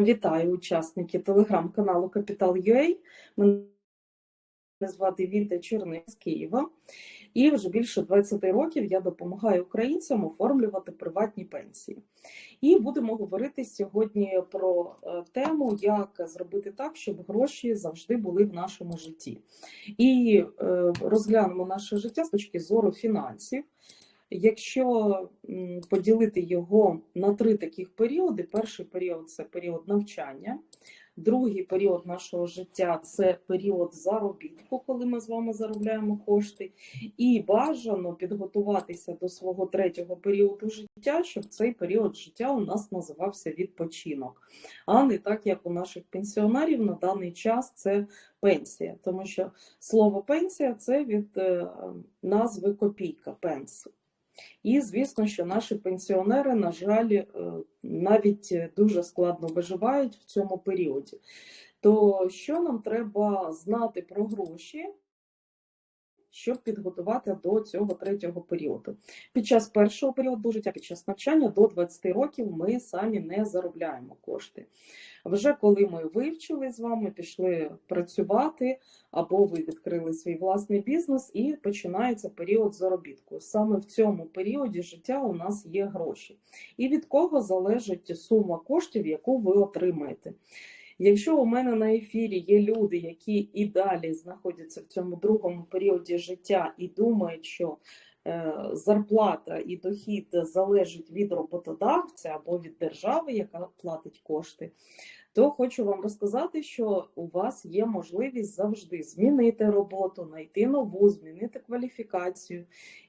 Вітаю учасники телеграм-каналу Капітал.ua. Мене звати Віта Черни з Києва, і вже більше 20 років я допомагаю українцям оформлювати приватні пенсії. І будемо говорити сьогодні про е, тему, як зробити так, щоб гроші завжди були в нашому житті. І е, розглянемо наше життя з точки зору фінансів. Якщо поділити його на три таких періоди: перший період це період навчання, другий період нашого життя це період заробітку, коли ми з вами заробляємо кошти, і бажано підготуватися до свого третього періоду життя, щоб цей період життя у нас називався відпочинок, а не так, як у наших пенсіонерів на даний час це пенсія, тому що слово пенсія це від е, назви копійка пенс. І звісно, що наші пенсіонери, на жаль, е, навіть дуже складно виживають в цьому періоді. То що нам треба знати про гроші? Щоб підготувати до цього третього періоду. Під час першого періоду життя, під час навчання до 20 років ми самі не заробляємо кошти. Вже коли ми вивчили з вами, пішли працювати, або ви відкрили свій власний бізнес, і починається період заробітку. Саме в цьому періоді життя у нас є гроші. І від кого залежить сума коштів, яку ви отримаєте. Якщо у мене на ефірі є люди, які і далі знаходяться в цьому другому періоді життя і думають, що е, зарплата і дохід залежить від роботодавця або від держави, яка платить кошти, то хочу вам розказати, що у вас є можливість завжди змінити роботу, знайти нову, змінити кваліфікацію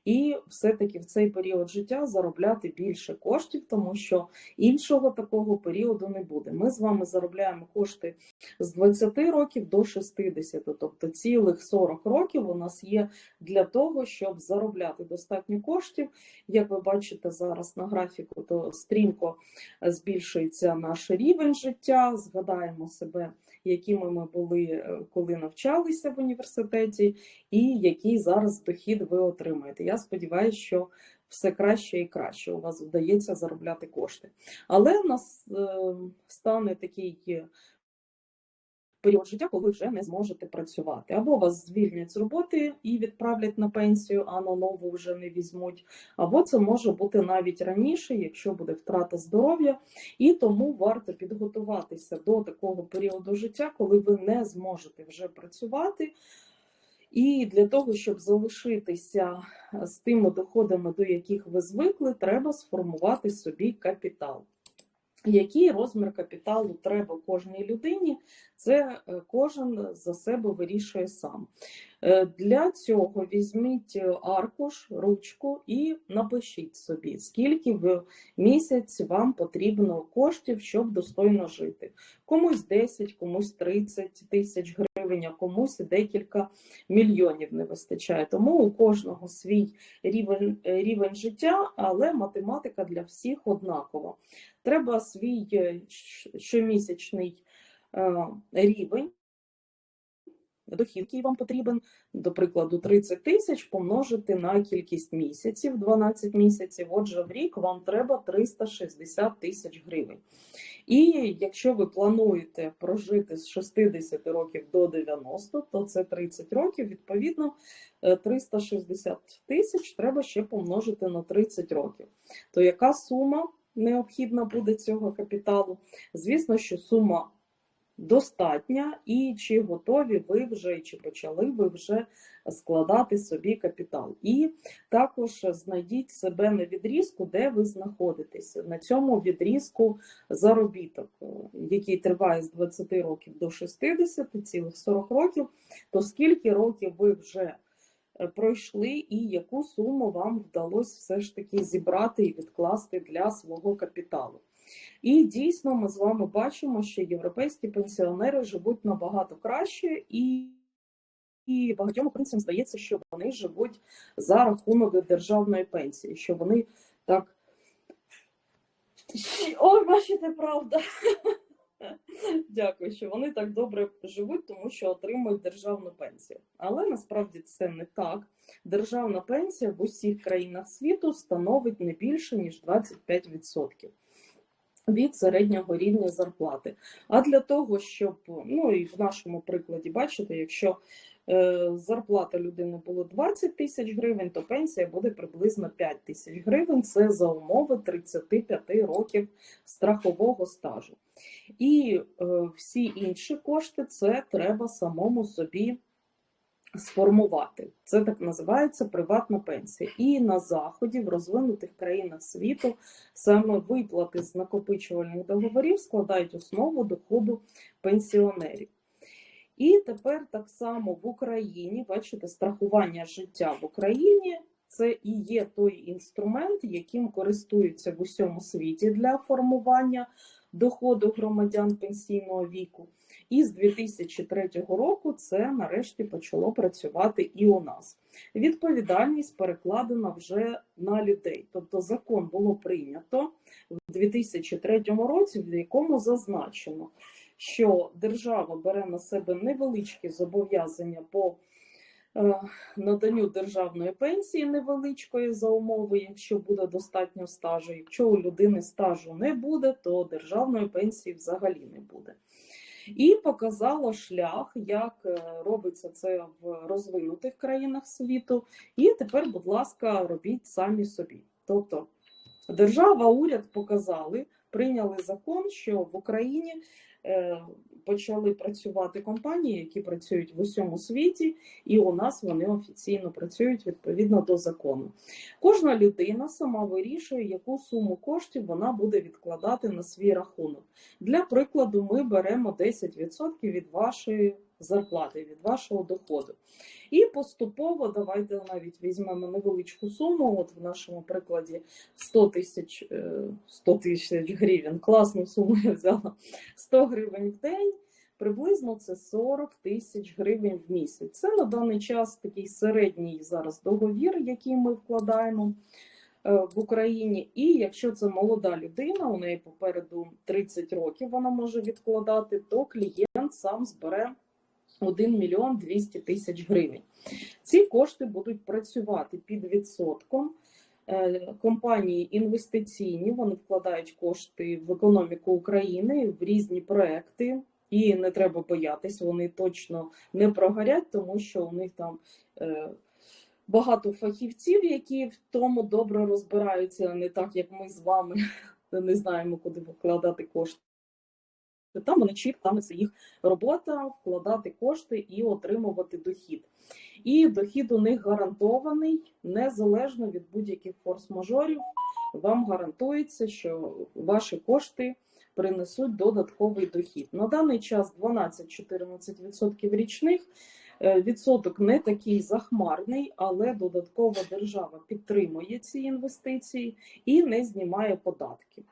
і все-таки в цей період життя заробляти більше коштів, тому що іншого такого періоду не буде. Ми з вами заробляємо кошти з 20 років до 60, тобто цілих 40 років у нас є для того, щоб заробляти достатньо коштів. Як ви бачите зараз на графіку, то стрімко збільшується наш рівень життя згадаємо себе, якими ми були, е, коли навчалися в університеті, і який зараз дохід ви отримаєте. Я сподіваюся, що все краще і краще у вас вдається заробляти кошти. Але у нас е, стане такий період життя, коли вже не зможете працювати. Або вас звільнять з роботи і відправлять на пенсію, а на нову вже не візьмуть. Або це може бути навіть раніше, якщо буде втрата здоров'я, і тому варто підготуватися до такого періоду життя, коли ви не зможете вже працювати. І для того, щоб залишитися з тими доходами, до яких ви звикли, треба сформувати собі капітал. Який розмір капіталу треба кожній людині, це е, кожен за себе вирішує сам. Е, для цього візьміть аркуш, ручку і напишіть собі, скільки в місяць вам потрібно коштів, щоб достойно жити. Комусь 10, комусь 30 тисяч гривень, а комусь декілька мільйонів не вистачає. Тому у кожного свій рівень, рівень життя, але математика для всіх однакова. Треба свій е, щомісячний е, рівень. Дохід, який вам потрібен, до прикладу, 30 тисяч помножити на кількість місяців, 12 місяців. Отже, в рік вам треба 360 тисяч гривень. І якщо ви плануєте прожити з 60 років до 90, то це 30 років. Відповідно, 360 е, тисяч треба ще помножити на 30 років. То яка сума необхідна буде цього капіталу? Звісно, що сума достатня, і чи готові ви вже, чи почали ви вже складати собі капітал. І також знайдіть себе на відрізку, де ви знаходитеся. На цьому відрізку заробіток, який триває з 20 років до 60, цілих 40 років, то скільки років ви вже е, пройшли, і яку суму вам вдалося все ж таки зібрати і відкласти для свого капіталу. І дійсно ми з вами бачимо, що європейські пенсіонери живуть набагато краще, і і багатьом українцям здається, що вони живуть за рахунок державної пенсії, що вони так. Ой, бачите, правда. Дякую, що вони так добре живуть, тому що отримують державну пенсію. Але насправді це не так. Державна пенсія в усіх країнах світу становить не більше ніж 25%. Від середнього рівня зарплати. А для того, щоб, ну і в нашому прикладі, бачите, якщо е, зарплата людини була 20 тисяч гривень, то пенсія буде приблизно 5 тисяч гривень. Це за умови 35 років страхового стажу. І е, всі інші кошти це треба самому собі сформувати. Це так називається приватна пенсія. І на заході, в розвинутих країнах світу, саме виплати з накопичувальних договорів складають основу доходу пенсіонерів. І тепер так само в Україні, бачите, страхування життя в Україні це і є той інструмент, яким користуються в усьому світі для формування доходу громадян пенсійного віку. І з 2003 року це нарешті почало працювати і у нас. Відповідальність перекладена вже на людей. Тобто закон було прийнято в 2003 році, в якому зазначено, що держава бере на себе невеличкі зобов'язання по е, наданню державної пенсії невеличкої за умови, якщо буде достатньо стажу. Якщо у людини стажу не буде, то державної пенсії взагалі не буде. І показала шлях, як е, робиться це в розвинутих країнах світу. І тепер, будь ласка, робіть самі собі. Тобто держава, уряд показали, прийняли закон, що в Україні е, почали працювати компанії, які працюють в усьому світі, і у нас вони офіційно працюють відповідно до закону. Кожна людина сама вирішує, яку суму коштів вона буде відкладати на свій рахунок. Для прикладу, ми беремо 10% від вашої зарплати, від вашого доходу. І поступово давайте навіть візьмемо невеличку суму. От в нашому прикладі 100 тисяч 100 тисяч гривень. Класну суму я взяла 100 гривень в день. Приблизно це 40 тисяч гривень в місяць. Це на даний час такий середній зараз договір, який ми вкладаємо е, в Україні. І якщо це молода людина, у неї попереду 30 років вона може відкладати, то клієнт сам збере 1 мільйон 200 тисяч гривень. Ці кошти будуть працювати під відсотком. Е, компанії інвестиційні вони вкладають кошти в економіку України в різні проекти. І не треба боятись, вони точно не прогорять, тому що у них там е, багато фахівців, які в тому добре розбираються, не так як ми з вами не знаємо, куди вкладати кошти. Там вони чітко, це їх робота вкладати кошти і отримувати дохід. І дохід у них гарантований незалежно від будь-яких форс-мажорів. Вам гарантується, що ваші кошти принесуть додатковий дохід. На даний час 12-14% річних. Е, відсоток не такий захмарний, але додатково держава підтримує ці інвестиції і не знімає податки.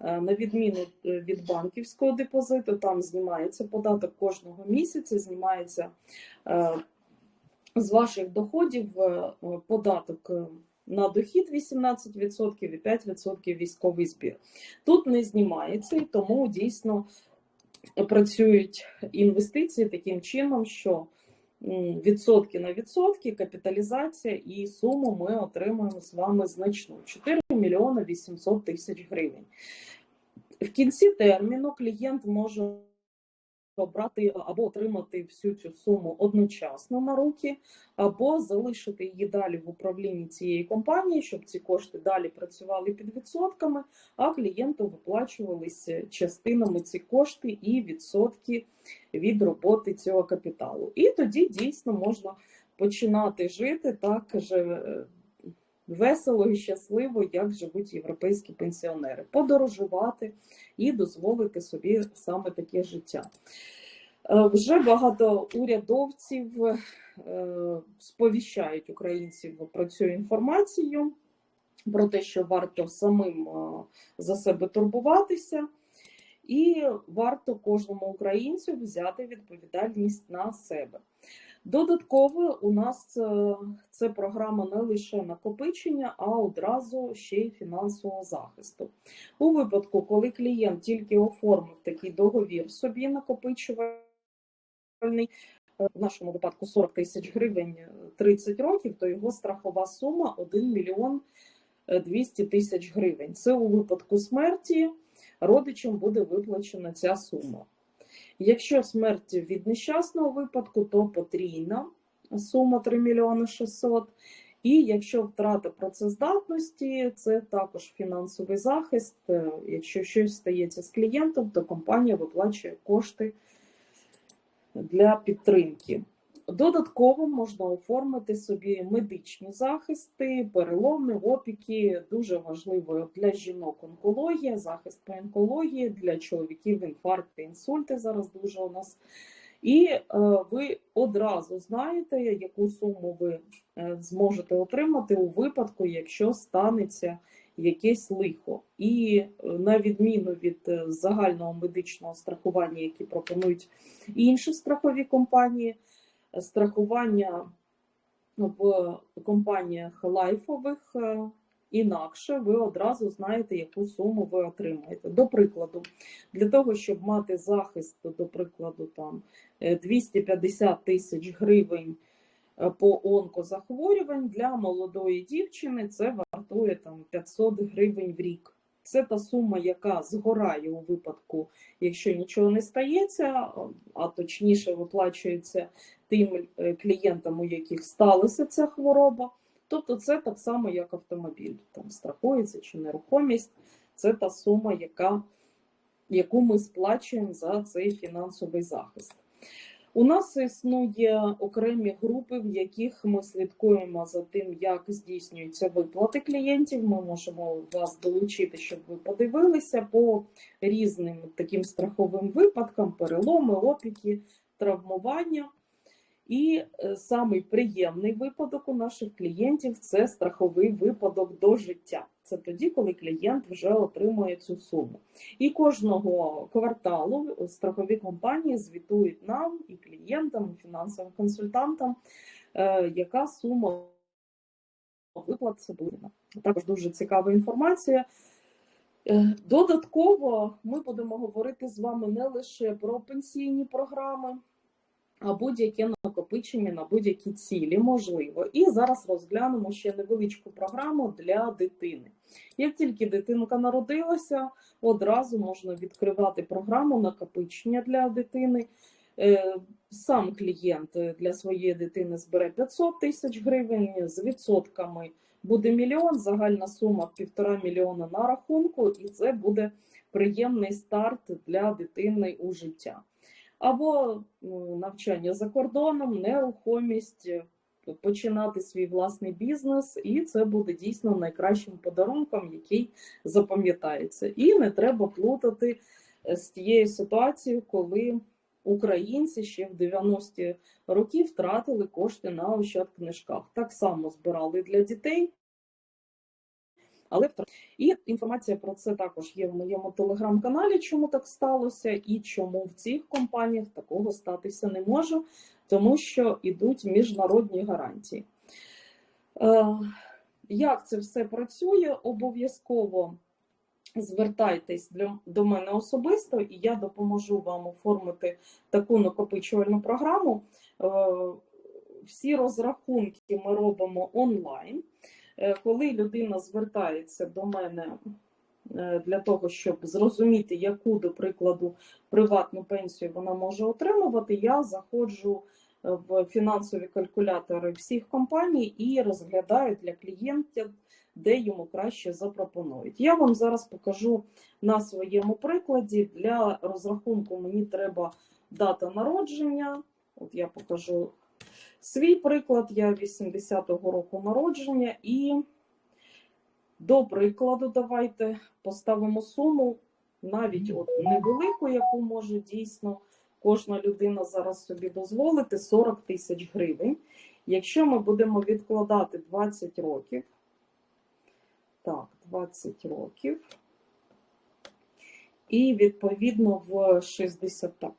Е, на відміну е, від банківського депозиту, там знімається податок кожного місяця, знімається з ваших доходів податок на дохід 18% і 5% військовий збір. Тут не знімається, і тому дійсно працюють інвестиції таким чином, що відсотки на відсотки, капіталізація і суму ми отримуємо з вами значну 4 мільйони 800 тисяч гривень. В кінці терміну клієнт може обрати або отримати всю цю суму одночасно на руки, або залишити її далі в управлінні цієї компанії, щоб ці кошти далі працювали під відсотками, а клієнту виплачувалися частинами ці кошти і відсотки від роботи цього капіталу. І тоді дійсно можна починати жити так же. Весело і щасливо, як живуть європейські пенсіонери, подорожувати і дозволити собі саме таке життя. Е, вже багато урядовців е, сповіщають українців про цю інформацію, про те, що варто самим е, за себе турбуватися, і варто кожному українцю взяти відповідальність на себе. Додатково у нас це програма не лише накопичення, а одразу ще й фінансового захисту. У випадку, коли клієнт тільки оформив такий договір собі накопичувальний, Е, в нашому випадку 40 тисяч гривень 30 е, років, то його страхова сума 1 мільйон 200 е, тисяч гривень. Це у випадку смерті родичам буде виплачена ця сума. Якщо смерть від нещасного випадку, то потрійна сума 3 мільйони 600. І якщо втрата працездатності, це також фінансовий захист. Е, Якщо щось стається з клієнтом, то компанія виплачує кошти для підтримки. Додатково можна оформити собі медичні захисти, переломи, опіки. Дуже важливо для жінок онкологія, захист по онкології, для чоловіків інфаркти, інсульти зараз дуже у нас. І е, ви одразу знаєте, яку суму ви е, зможете отримати у випадку, якщо станеться якесь лихо. І е, на відміну від загального медичного страхування, які пропонують інші страхові компанії, страхування в компаніях лайфових е, інакше, ви одразу знаєте, яку суму ви отримаєте. До прикладу, для того, щоб мати захист, до прикладу, там е, 250 тисяч гривень е, по онкозахворювань для молодої дівчини це вартує там 500 гривень в рік. Це та сума, яка згорає у випадку, якщо нічого не стається, а точніше виплачується тим е, клієнтам, у яких сталася ця хвороба. Тобто це так само, як автомобіль, там страхується чи нерухомість, це та сума, яка, яку ми сплачуємо за цей фінансовий захист. У нас існує окремі групи, в яких ми слідкуємо за тим, як здійснюються виплати клієнтів. Ми можемо вас долучити, щоб ви подивилися по різним таким страховим випадкам: переломи, опіки, травмування. І е, самий приємний випадок у наших клієнтів це страховий випадок до життя. Це тоді, коли клієнт вже отримує цю суму. І кожного кварталу страхові компанії звітують нам, і клієнтам, і фінансовим консультантам, е, яка сума виплат це буде. Також дуже цікава інформація. Е, Додатково ми будемо говорити з вами не лише про пенсійні програми а будь-яке накопичення на будь-які цілі можливо. І зараз розглянемо ще невеличку програму для дитини. Як тільки дитинка народилася, одразу можна відкривати програму накопичення для дитини. Е, Сам клієнт для своєї дитини збере 500 тисяч гривень з відсотками. Буде мільйон, загальна сума півтора мільйона на рахунку, і це буде приємний старт для дитини у життя або ну, навчання за кордоном, нерухомість, е, починати свій власний бізнес, і це буде дійсно найкращим подарунком, який запам'ятається. І не треба плутати е, з тією ситуацією, коли українці ще в 90-ті роки втратили кошти на ощадкнижках. Так само збирали для дітей. Але і інформація про це також є в моєму телеграм-каналі, чому так сталося, і чому в цих компаніях такого статися не може, тому що йдуть міжнародні гарантії. Е, як це все працює? Обов'язково звертайтесь до мене особисто, і я допоможу вам оформити таку накопичувальну програму. Е, всі розрахунки ми робимо онлайн. Е, коли людина звертається до мене е, для того, щоб зрозуміти, яку, до прикладу, приватну пенсію вона може отримувати, я заходжу е, в фінансові калькулятори всіх компаній і розглядаю для клієнтів, де йому краще запропонують. Я вам зараз покажу на своєму прикладі. Для розрахунку мені треба дата народження. От я покажу Свій приклад, я 80-го року народження, і до прикладу, давайте поставимо суму, навіть от невелику, яку може дійсно кожна людина зараз собі дозволити 40 тисяч гривень. Якщо ми будемо відкладати 20 років, так, 20 років, і відповідно в 60 так,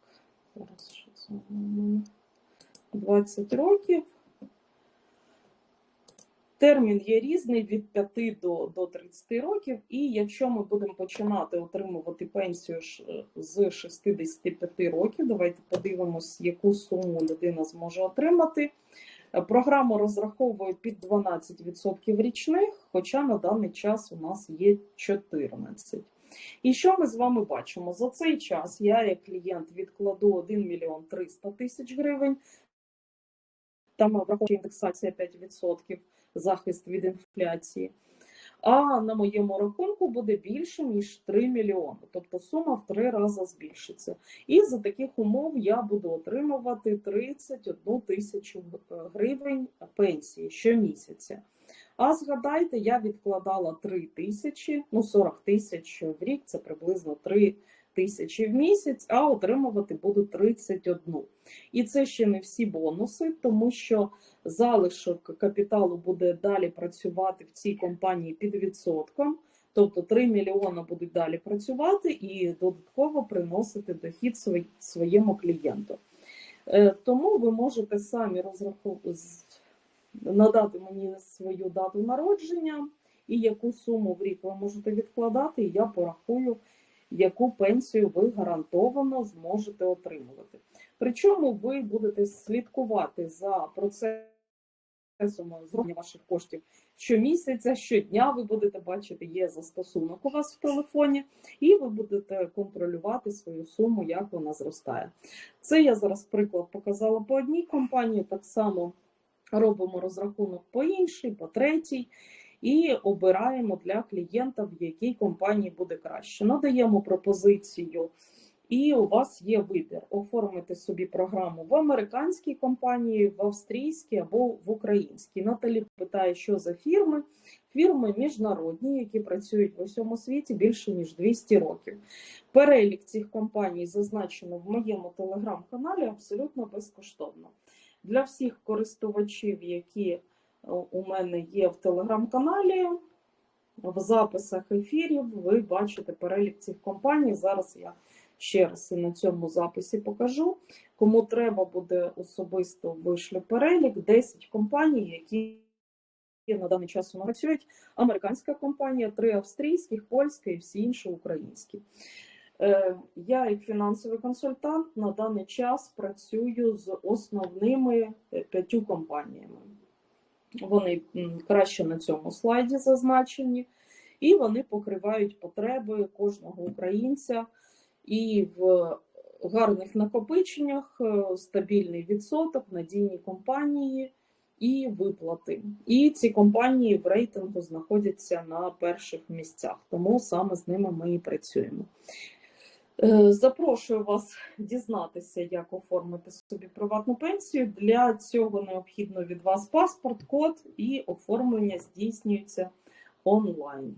зараз 20 років. Термін є різний від 5 до до 30 років, і якщо ми будемо починати отримувати пенсію з 65 років, давайте подивимось, яку суму людина зможе отримати. Програму розраховують під 12% річних, хоча на даний час у нас є 14%. І що ми з вами бачимо? За цей час я, як клієнт, відкладу 1 мільйон 300 тисяч гривень. Там враховуючи індексація 5%, захист від інфляції. А на моєму рахунку буде більше, ніж 3 мільйони. Тобто сума в три рази збільшиться. І за таких умов я буду отримувати 31 тисячу гривень пенсії щомісяця. А згадайте, я відкладала 3 тисячі, ну 40 тисяч в рік, це приблизно 3 тисячі в місяць, а отримувати буду 31. І це ще не всі бонуси, тому що залишок капіталу буде далі працювати в цій компанії під відсотком. Тобто 3 мільйони будуть далі працювати і додатково приносити дохід своєму клієнту. Е, Тому ви можете самі розрахувати надати мені свою дату народження і яку суму в рік ви можете відкладати, і я порахую, яку пенсію ви гарантовано зможете отримувати. Причому ви будете слідкувати за процесом зроблення ваших коштів щомісяця, щодня ви будете бачити, є застосунок у вас в телефоні, і ви будете контролювати свою суму, як вона зростає. Це я зараз приклад показала по одній компанії, так само робимо розрахунок по іншій, по третій. І обираємо для клієнта, в якій компанії буде краще. Надаємо пропозицію, і у вас є вибір: оформити собі програму в американській компанії, в австрійській або в українській. Наталі питає, що за фірми. Фірми міжнародні, які працюють в усьому світі більше ніж 200 років. Перелік цих компаній зазначено в моєму телеграм-каналі абсолютно безкоштовно. Для всіх користувачів, які у мене є в телеграм-каналі, в записах ефірів, ви бачите перелік цих компаній. Зараз я ще раз і на цьому записі покажу. Кому треба буде особисто вишлю перелік, 10 компаній, які на даний час працюють. Американська компанія, три австрійських, польська і всі інші українські. Е, я, як фінансовий консультант, на даний час працюю з основними е, п'ятью компаніями. Вони краще на цьому слайді зазначені, і вони покривають потреби кожного українця і в гарних накопиченнях, е, стабільний відсоток, надійні компанії і виплати. І ці компанії в рейтингу знаходяться на перших місцях, тому саме з ними ми і працюємо. Е, запрошую вас дізнатися, як оформити собі приватну пенсію. Для цього необхідно від вас паспорт, код і оформлення здійснюється онлайн.